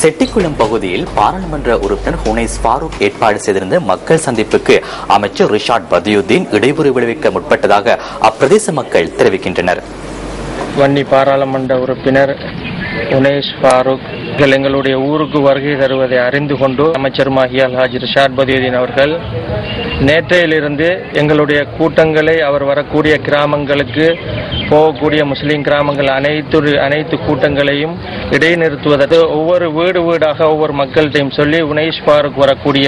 செட்டிக்குளம் பகுதியில் பாராளுமன்ற உறுப்பினர் ஹுனைஸ் ஃபாரூக் ஏற்பாடு செய்திருந்த மக்கள் சந்திப்புக்கு அமைச்சர் ரிஷாட் பதியுதீன் இடையூறு விளைவிக்க முற்பட்டதாக அப்பிரதேச மக்கள் தெரிவிக்கின்றனர். வன்னி பாராளுமன்ற உறுப்பினர் உனேஷ் ஃபாரூக் இவர்கள் எங்களுடைய ஊருக்கு வருகை தருவதை அறிந்து கொண்டு அமைச்சர் அமைச்சருமாகிய ஹாஜி ரிஷாட் பதியுதீன் அவர்கள் நேற்றையிலிருந்து எங்களுடைய கூட்டங்களை அவர் வரக்கூடிய கிராமங்களுக்கு போகக்கூடிய முஸ்லீம் கிராமங்கள் அனைத்து அனைத்து கூட்டங்களையும் இடைநிறுத்துவதற்கு ஒவ்வொரு வீடு வீடாக ஒவ்வொரு மக்கள்கிட்டையும் சொல்லி உனேஷ் ஃபாரூக் வரக்கூடிய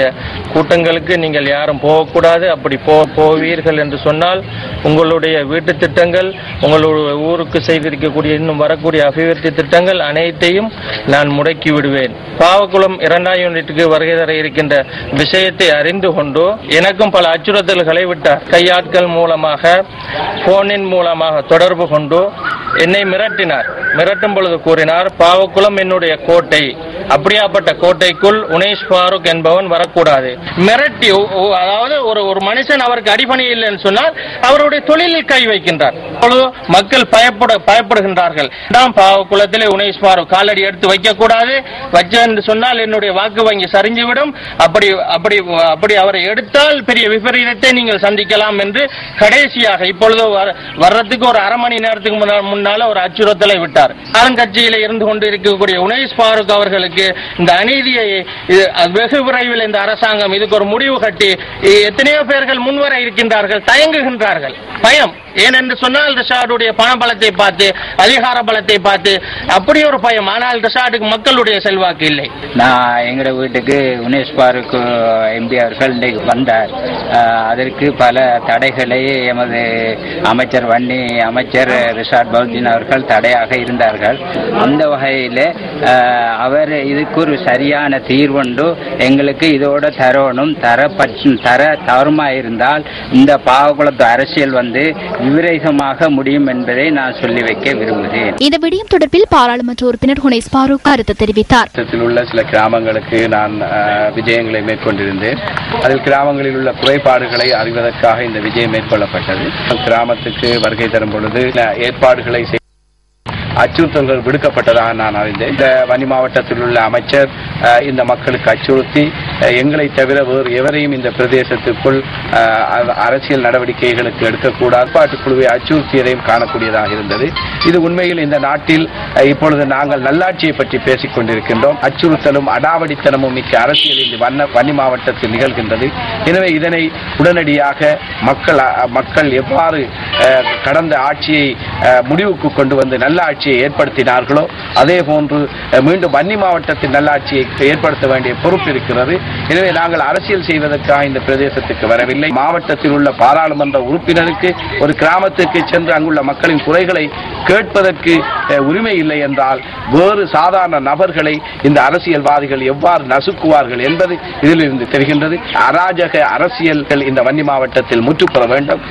கூட்டங்களுக்கு நீங்கள் யாரும் போகக்கூடாது. அப்படி போ போவீர்கள் என்று சொன்னால் உங்களுடைய வீட்டு திட்டங்கள் உங்களுடைய ஊருக்கு செய்திருக்கக்கூடிய இன்னும் வரக்கூடிய அபிவிருத்தி திட்டங்கள் அனைத்தையும் நான் முடக்கி விடுவேன். பாவக்குளம் இரண்டாம் யூனிட்டுக்கு வருகை தர இருக்கின்ற விஷயத்தை அறிந்து கொண்டு எனக்கும் பல அச்சுறுத்தல்களை விட்டார். கையாட்கள் மூலமாக போனின் மூலமாக தொடர் கொண்டு என்னை மிரட்டினார். மிரட்டும் பொழுது கூறினார் பாவக்குளம் என்னுடைய கோட்டை. அப்படியாப்பட்ட கோட்டைக்குள் உனேஷ் ஃபாரூக் என்பவன் வரக்கூடாது. மிரட்டி அதாவது ஒரு ஒரு மனுஷன் அவருக்கு அடிபணி இல்லைன்னு சொன்னால் அவருடைய தொழிலில் கை வைக்கின்றார். அப்பொழுது மக்கள் பயப்பட பயப்படுகின்றார்கள். நாம் பாவக்குளத்திலே உனேஷ் ஃபாரூக். காலடி எடுத்து வைக்கக்கூடாது. வச்ச என்று சொன்னால் என்னுடைய வாக்கு வங்கி சரிஞ்சுவிடும். அப்படி அப்படி அப்படி அவரை எடுத்தால் பெரிய விபரீதத்தை நீங்கள் சந்திக்கலாம் என்று கடைசியாக இப்பொழுது வர- வர்றதுக்கு ஒரு அரை மணி நேரத்துக்கு முன்னாள் முன்னால ஒரு அச்சுறுத்தலை விட்டார். ஆளுங்கட்சியில இருந்து கொண்டு இருக்கக்கூடிய உனேஷ் பாருக் அவர்களுக்கு இந்த அநீதியை வெகு விரைவில் இந்த அரசாங்கம் இதுக்கு ஒரு முடிவு கட்டி எத்தனையோ பேர்கள் முன்வர இருக்கின்றார்கள் தயங்குகின்றார்கள். பயம். ஏனென்று சொன்னால் ரிஷாடுடைய பண பலத்தை பார்த்து அதிகார பலத்தை பார்த்து அப்படி ஒரு பயம். ஆனால் ரிஷாடுக்கு மக்களுடைய செல்வாக்கு இல்லை. நான் எங்களோட வீட்டுக்கு உனேஷ் பாருக்கு எம்பி அவர்கள் இன்றைக்கு வந்தார். அதற்கு பல தடைகளை எமது அமைச்சர் வன்னி அமைச்சர் ரிஷாட் பவுதீன் அவர்கள் தடையாக இருந்தார்கள். அந்த வகையில் அவர் இதுக்கு ஒரு சரியான தீர்வுண்டு எங்களுக்கு இதோட தரணும் தர தர தருமா இருந்தால் இந்த பாவகுளத்து அரசியல் வந்து விபரீதமாக முடியும் என்பதை நான் சொல்லி வைக்க விரும்புகிறேன். இந்த விடயம் தொடர்பில் பாராளுமன்ற உறுப்பினர் ஹுனைஸ் ஃபாரூக் கருத்து தெரிவித்தார். உள்ள சில கிராமங்களுக்கு நான் விஜயங்களை மேற்கொண்டிருந்தேன். அதில் கிராமங்களில் உள்ள குறைபாடுகளை அறிவதற்காக இந்த விஜயம் மேற்கொள்ளப்பட்டது. கிராமத்துக்கு வருகை தரும் பொழுது ஏற்பாடுகளை அச்சுறுத்தல்கள் விடுக்கப்பட்டதாக நான் அறிந்தேன். இந்த வன்னி மாவட்டத்தில் உள்ள அமைச்சர் இந்த மக்களுக்கு அச்சுறுத்தி எங்களை தவிர வேறு எவரையும் இந்த பிரதேசத்துக்குள் அரசியல் நடவடிக்கைகளுக்கு எடுக்கக்கூடாது. பாட்டுக் குழுவை அச்சுறுத்தியதையும் காணக்கூடியதாக இருந்தது. இது உண்மையில் இந்த நாட்டில் இப்பொழுது நாங்கள் நல்லாட்சியை பற்றி பேசிக் கொண்டிருக்கின்றோம். அச்சுறுத்தலும் அடாவடித்தனமும் மிக்க அரசியல் இந்த வண்ண வன்னி மாவட்டத்தில் நிகழ்கின்றது. எனவே இதனை உடனடியாக மக்கள் மக்கள் எவ்வாறு கடந்த ஆட்சியை முடிவுக்கு கொண்டு வந்து நல்ல ஆட்சியை ஏற்படுத்தினார்களோ அதே போன்று மீண்டும் வன்னி மாவட்டத்தில் நல்லாட்சியை ஏற்படுத்த வேண்டிய பொறுப்பு இருக்கிறது. எனவே நாங்கள் அரசியல் செய்வதற்காக இந்த பிரதேசத்துக்கு வரவில்லை. மாவட்டத்தில் உள்ள பாராளுமன்ற உறுப்பினருக்கு ஒரு கிராமத்துக்கு சென்று அங்குள்ள மக்களின் குறைகளை கேட்பதற்கு உரிமை இல்லை என்றால் வேறு சாதாரண நபர்களை இந்த அரசியல்வாதிகள் எவ்வாறு நசுக்குவார்கள் என்பது இதிலிருந்து தெரிகின்றது. அராஜக அரசியல்கள் இந்த வன்னி மாவட்டத்தில் முற்றுப்பெற வேண்டும்.